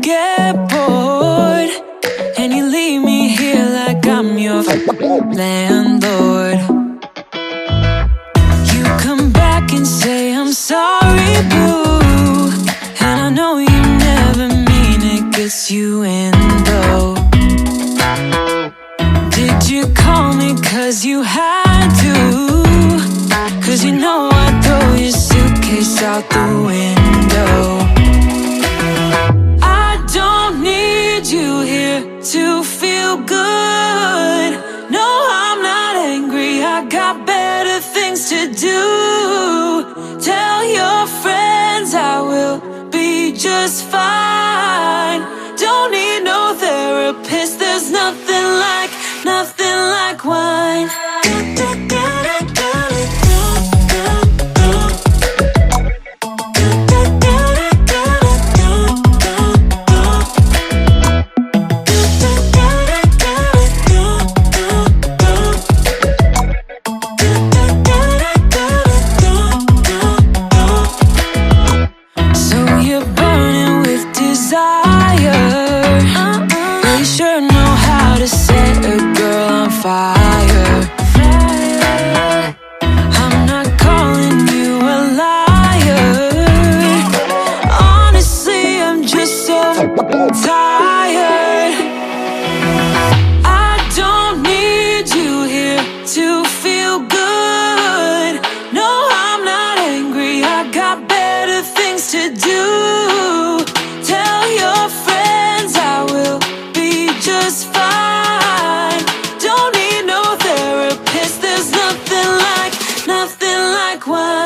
get bored and you leave me here like I'm your landlord. You come back and say, I'm sorry, boo. And I know you never mean it, gets you in though. Did you call me cause you had to? Cause you know I'd throw your suitcase out the window. Things to do. Tell your friends I will be just fine. you've nothing like what